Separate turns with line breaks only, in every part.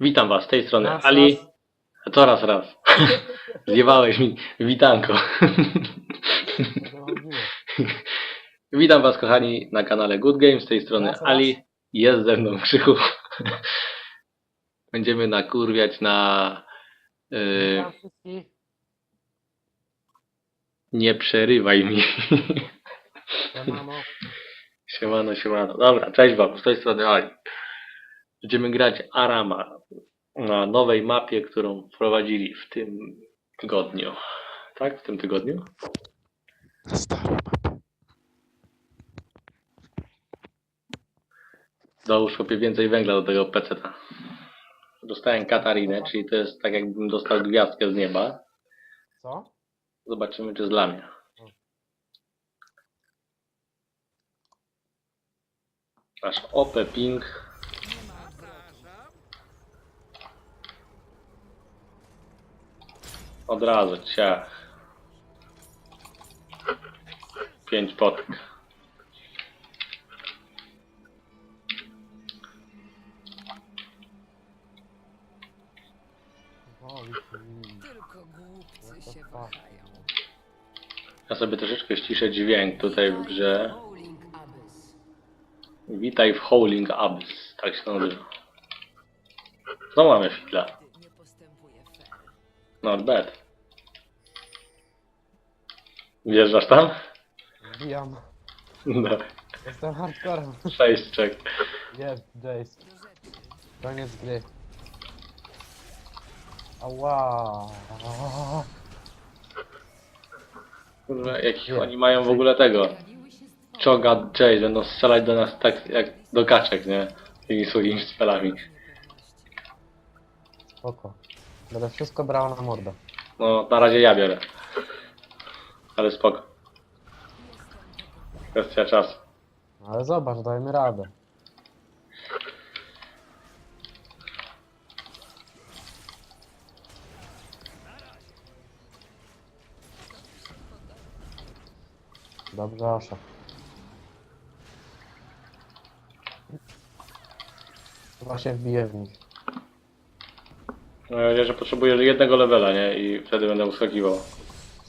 Witam Was, z tej strony
Raz,
Ali.
raz.
To raz, raz. Zjebałeś mi witanko. Witam Was, kochani, na kanale Good Games. Z tej strony
Raz, raz.
Ali. Jest ze mną Krzychu. Będziemy nakurwiać na... Yy, nie przerywaj mi.
Siemano.
Siemano, siemano. Dobra, cześć Wam, z tej strony Ali. Będziemy grać Arama na nowej mapie, którą wprowadzili w tym tygodniu. Tak? W tym tygodniu?
Na starą mapę.
Załóż sobie więcej węgla do tego peceta. Dostałem Katarinę, czyli to jest tak jakbym dostał gwiazdkę z nieba.
Co?
Zobaczymy, czy jest dla mnie. Masz OP ping. Od razu, ciach. Pięć potek.
Tylko głupcy się wahają.
Ja sobie troszeczkę ściszę dźwięk tutaj w grze.
Bowling Abyss.
Witaj w Howling Abyss, tak się nazywa. No mamy chwilę.
Ty nie postępuje fair.
Not bad. Wjeżdżasz tam?
Wbijam.
No.
Jestem hardcorem.
Sześć czek.
Jest, Jace. Koniec gry. Ała.
Kurwa, jakich oni mają w ogóle tego? Czoga, Jace będą strzelać do nas tak jak do kaczek, nie? Tymi swoimi spelami.
Spoko. Będę wszystko brał na mordę.
No, na razie ja biorę. Ale spoko. Kwestia czasu.
Ale zobacz, dajmy radę. Dobrze, Asza. Chyba się wbije w nich.
No, ja że potrzebuję jednego levela, nie? I wtedy będę uskakiwał.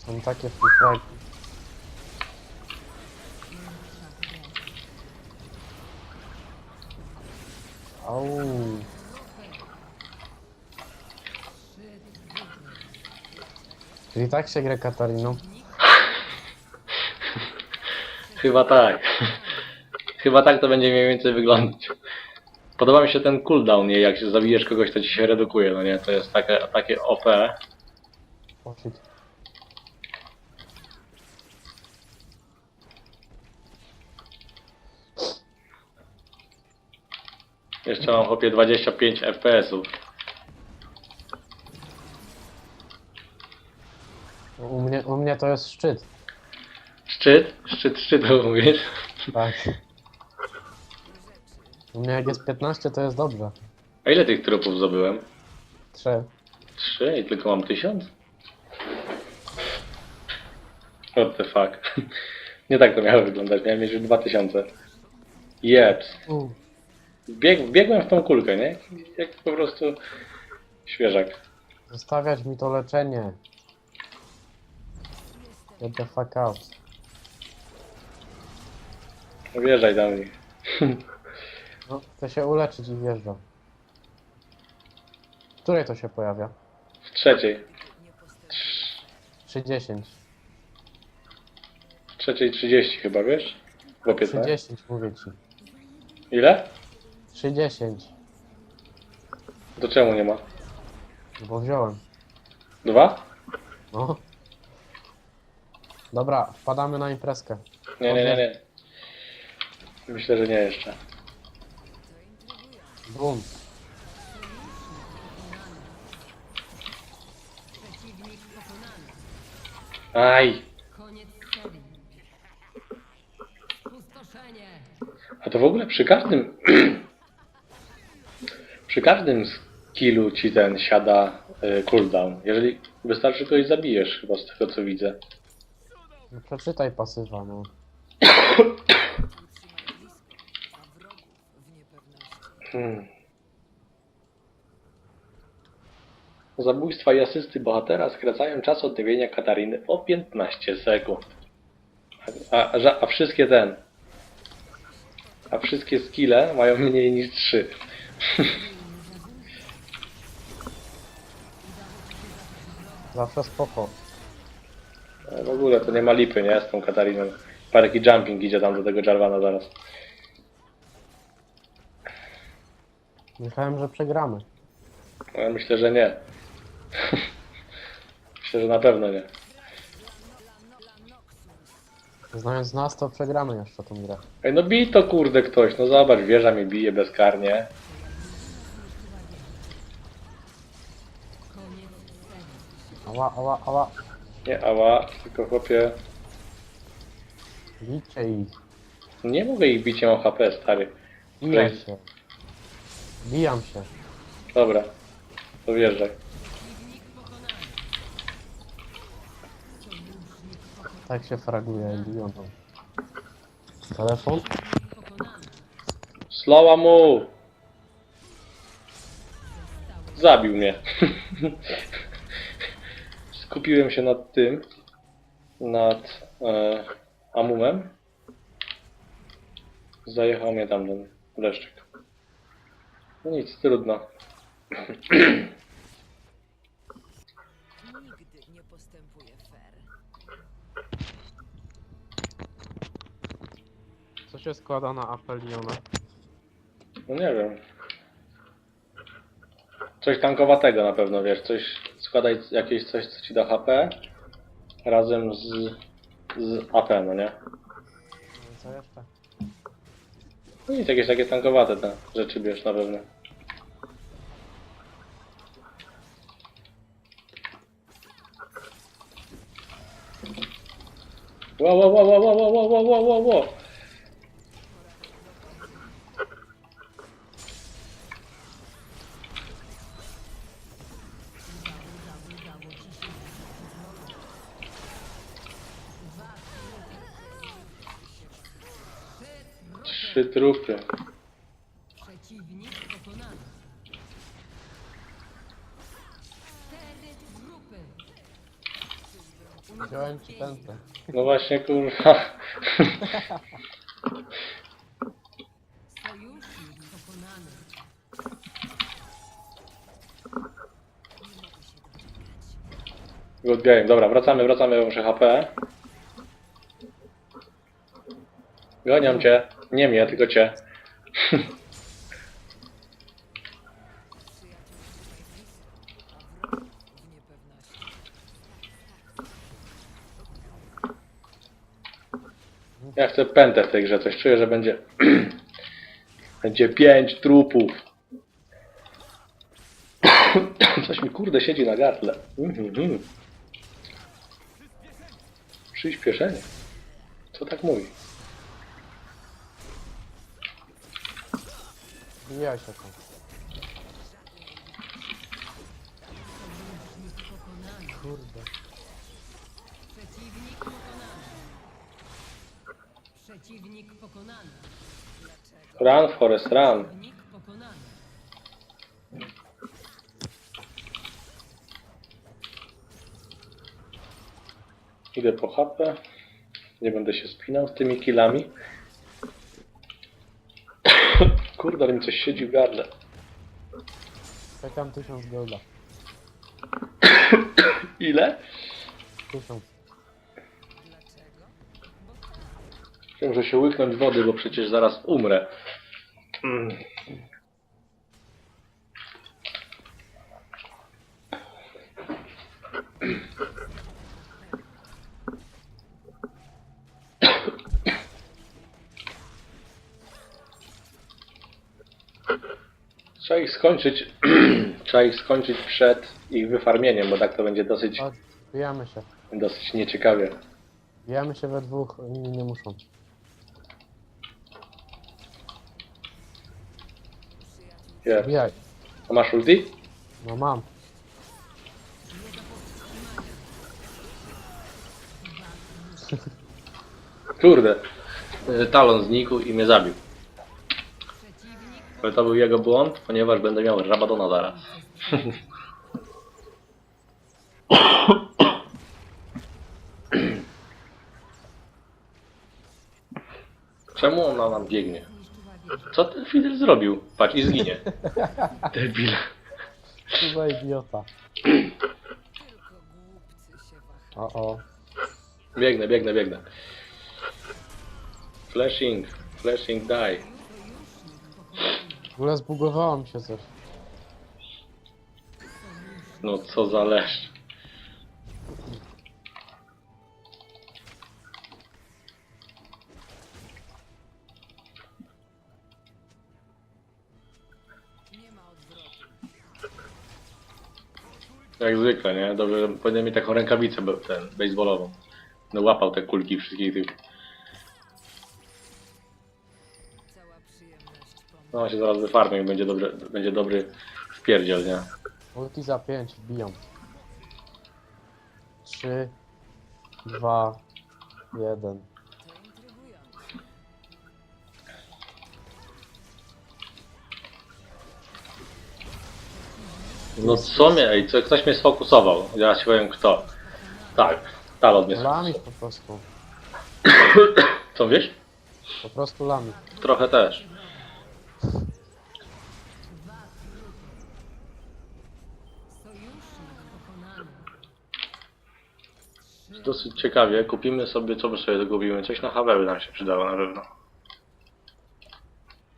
Są takie fragi. Au. Czyli tak się gra Katariną.
Chyba tak. Chyba tak to będzie mniej więcej wyglądać. Podoba mi się ten cooldown, nie? Jak się zabijesz kogoś, to ci się redukuje, no nie? To jest takie, takie OP.
O shit.
Jeszcze mam chłopie 25 FPS-ów.
U mnie, u mnie to jest szczyt.
Szczyt? Szczyt, szczyt, to mówisz?
Tak. U mnie jak jest 15 to jest dobrze.
A ile tych trupów zdobyłem?
3.
Trzy i tylko mam tysiąc? What the fuck. Nie tak to miało wyglądać, miałem mieć już 2000. Jeps. Bieg, biegłem w tą kulkę, nie? Jak po prostu świeżak.
Zostawiać mi to leczenie. Get the fuck out.
Wjeżdżaj do mnie.
No, chcę się uleczyć i wjeżdżam. W której to się pojawia?
W trzeciej.
3.10.
W trzeciej 30 chyba, wiesz? Opie, tak?
3.10 mówię ci.
Ile?
3.10.
To czemu nie ma?
Bo wziąłem.
Dwa?
No. Dobra, wpadamy na imprezkę.
Nie, nie, nie, nie. Myślę, że nie jeszcze.
Bum.
Aj!
Koniec serii. Spustoszenie.
A to w ogóle przy każdym... przy każdym skillu ci ten siada y, cooldown. Jeżeli wystarczy kogoś zabijesz, chyba z tego co widzę.
No, przeczytaj pasywa, no.
Hmm. Zabójstwa i asysty bohatera skracają czas odnowienia Katariny o 15 sekund. A, a, a wszystkie ten. A wszystkie skille mają mniej niż 3.
Zawsze spoko.
W ogóle to nie ma lipy, nie? Z tą Katariną. Parki jumping idzie tam do tego Jarvana zaraz.
Myślałem, że przegramy.
Ale myślę, że nie. myślę, że na pewno nie.
Znając nas, to przegramy jeszcze tą grę.
Ej, no bij to kurde ktoś, no zobacz, wieża mnie bije bezkarnie.
Koniec serii.
Ała, ała, ała.
Nie, ała, tylko chłopie.
Bijcie ich.
Nie mogę ich bić, ja mam HP, stary.
Bijam się. Bijam się.
Dobra, to wjeżdżaj.
Tak się fraguje Lioną. Telefon?
pokonany.
Slowa mu! Zabił mnie. Skupiłem się nad tym, nad e, Amumem. Zajechał mnie tam ten leszczyk. No nic, trudno.
Nigdy nie postępuje fair.
Co się składa na apel Liona?
No nie wiem. Coś tankowatego na pewno, wiesz, coś, składaj jakieś coś, co ci da HP razem z, z AP, no nie?
No i co jeszcze?
No i jakieś takie tankowate te rzeczy bierz na pewno. Wow, wow, wow, wow, wow, wow, wow, wow, wow, wow. Trzy trupy.
Przeciwnik pokonany. Cztery grupy.
Wziąłem ci pętlę.
No właśnie, kurwa.
Sojusznik pokonany.
Good game. Dobra, wracamy, wracamy, muszę HP. Goniam cię. Nie mnie, tylko cię. Ja chcę pętę w tej grze, coś czuję, że będzie... będzie pięć trupów. Coś mi kurde siedzi na gardle. Mhm. Przyspieszenie. Co tak mówi?
Bijaj się tam. Kurde.
Przeciwnik pokonany. Przeciwnik pokonany.
Dlaczego?
Run, Forest, run.
Przeciwnik pokonany.
Idę po HP. Nie będę się spinał z tymi killami. Kurde, ale mi coś siedzi w gardle.
Czekam tysiąc golda.
Ile?
Tysiąc.
Dlaczego?
Muszę się łyknąć wody, bo przecież zaraz umrę. Mm. Trzeba ich skończyć. Trzeba ich skończyć przed ich wyfarmieniem, bo tak to będzie dosyć,
Chodź, bijamy się.
dosyć nieciekawie.
Bijamy się we dwóch, inni nie muszą. Bijaj.
A masz ulti?
No mam.
Kurde. Talon znikł i mnie zabił. Ale to był jego błąd, ponieważ będę miał Rabadona zaraz. Czemu ona nam biegnie? Co ten Fidel zrobił? Patrz i zginie. Debil.
Za idiota.
Tylko głupcy się wahają.
O, o.
Biegnę, biegnę, biegnę. Flashing, flashing, die.
W ogóle zbugowało mi się coś.
No co za
odwrotu.
Jak zwykle, nie? Dobrze, powinien mieć taką rękawicę ten, baseballową. No łapał te kulki wszystkich tych. No on się zaraz wyfarmił i będzie dobry, będzie dobry wpierdziel, nie?
Ulti za 5, wbijam. 3, 2, 1.
To intrygujące.
No co mnie, ej, co, ktoś mnie sfokusował. Ja ci powiem kto. Tak, Talon mnie
Lamit po prostu.
Co wiesz?
Po prostu lamit.
Trochę też.
Sojusznik pokonany.
Dosyć ciekawie. Kupimy sobie, co by sobie dokupimy? Coś na Haweły nam się przydało na pewno.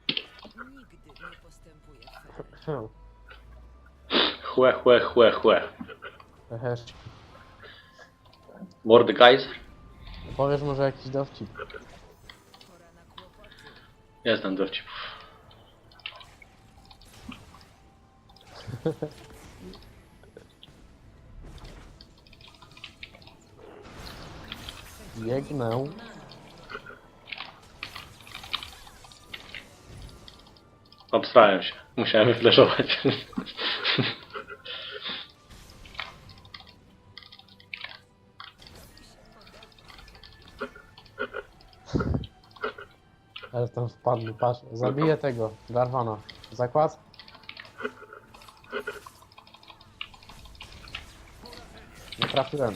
Nigdy nie postępuje fair.
Chłe, chłe, chłe, chłe.
Heheszki.
Mordekaiser?
Powiesz może jakiś dowcip.
Pora na kłopoty.
Jestem dowcipów.
Biegnę.
Obstrałem się. Musiałem wyflaszować.
Ale tam wpadł, patrz. Zabiję tego, Garwana. Zakład? Nie trafiłem.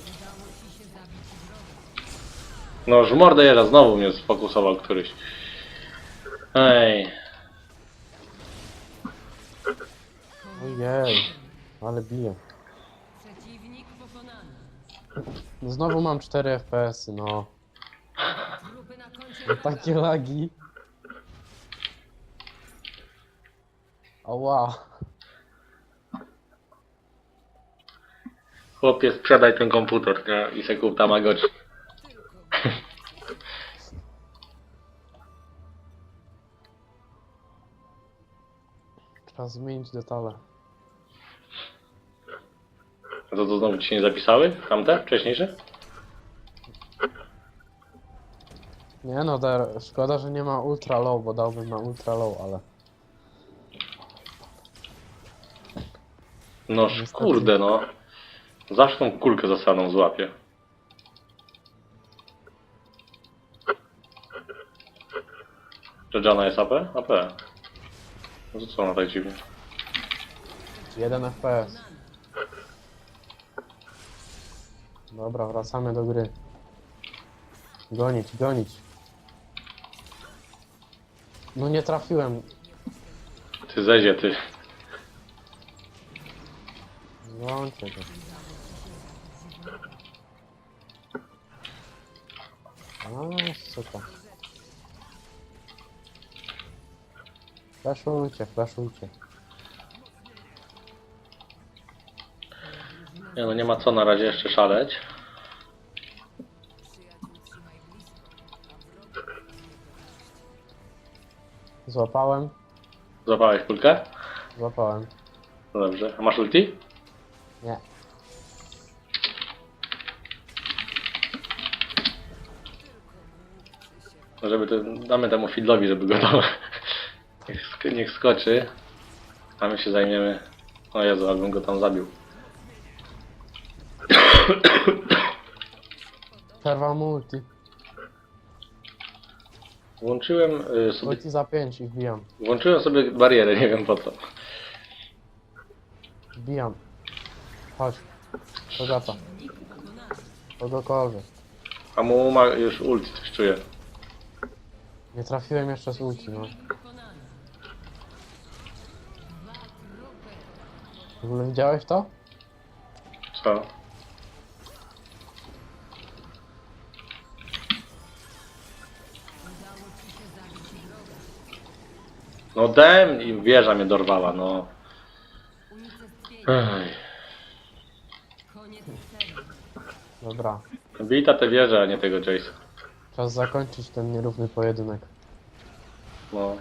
No już mordę jera, znowu mnie sfokusował któryś. Ej.
Ojej. Ale biję.
Przeciwnik pokonany.
Znowu mam 4 FPS-y, no.
Trupy na koncie
Takie lagi. Ała.
Chłopie, sprzedaj ten komputer nie? i se kup Tamagotchi.
Trzeba zmienić detale.
A to, to znowu ci się nie zapisały? Tamte? Wcześniejsze?
Nie no, der, szkoda, że nie ma ultra low, bo dałbym na ultra low, ale...
No kurde no. Zawsze tą kulkę zasadą złapię. Jana jest AP? AP. No to co ona tak dziwnie?
1 FPS. Dobra, wracamy do gry. Gonić, gonić. No nie trafiłem.
Ty zezie, ty.
Go. A, super. Flashujcie, flashujcie.
Nie no, nie ma co na razie jeszcze szaleć.
Złapałem,
Złapałeś kulkę?
złapałem.
No dobrze. A masz ulti?
Nie.
Żeby to, damy temu Fidlowi, żeby go tam... Niech, sk- niech skoczy. A my się zajmiemy... O Jezu, abym go tam zabił.
Przerwał multi.
Włączyłem y, sobie...
Multi za 5 i wbijam.
Włączyłem sobie barierę, nie wiem po co.
Wbijam. Chodź. Bogata. Kogokolwiek.
A mu ma już ulti, coś czuję.
Nie trafiłem jeszcze z ulti, no. W ogóle widziałeś to?
Co? No dem i wieża mnie dorwała, no. Ej.
Dobra.
Bita te wieże, a nie tego Jace'a.
Czas zakończyć ten nierówny pojedynek.
No.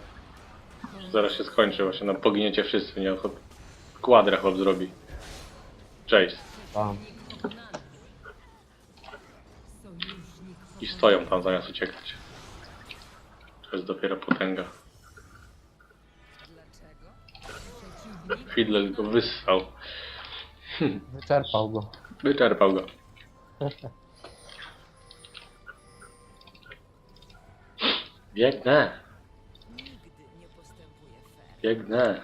Zaraz się skończy właśnie, no poginiecie wszyscy, nie? Chłop... Kwadra chłop zrobi. Jace.
Tam.
I stoją tam zamiast uciekać. To jest dopiero potęga. Fiddler go wyssał.
Wyczerpał go.
Wyczerpał go. Biegnę, biegnę.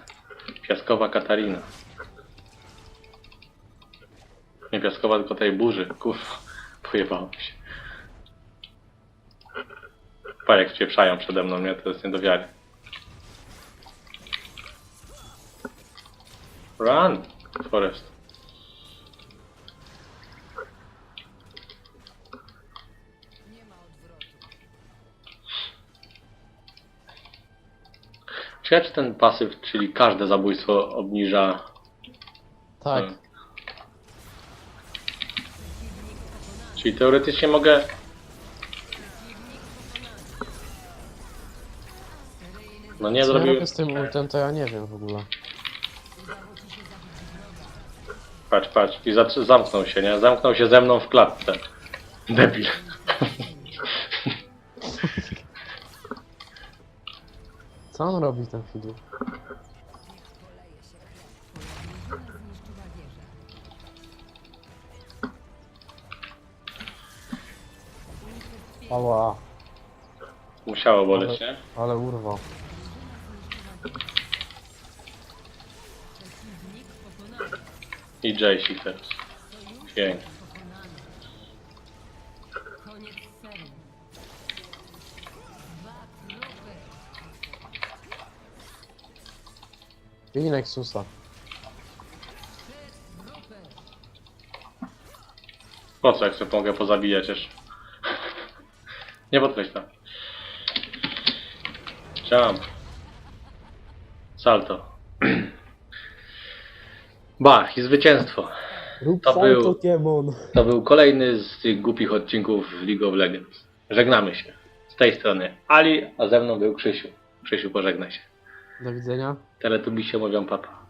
Piaskowa Katarina. Nie piaskowa, tylko tej burzy. Kurwa, pojebało się. Patrz jak spieprzają przede mną, nie? To jest nie do wiary. Run, Forest. Czy ten pasyw, czyli każde zabójstwo obniża...
Tak.
Hmm. Czyli teoretycznie mogę... No nie
Co ja
zrobiłem...
robię z tym ultem, to ja nie wiem w ogóle.
Patrz, patrz. I zac- zamknął się, nie? Zamknął się ze mną w klatce. Debil.
Co on robi ten
wieżę.
Ała,
Musiało boleć, nie?
ale urwał.
I Jace teraz. Pięknie.
I Nexusa.
Po co, jak sobie mogę pozabijać jeszcze? Nie podkreślam. Jump. Salto. Bach i zwycięstwo.
Rób
To był-. To był kolejny z tych głupich odcinków League of Legends. Żegnamy się. Z tej strony Ali, a ze mną był Krzysiu. Krzysiu, pożegnaj się.
Do widzenia.
Teletubisie mówią papa.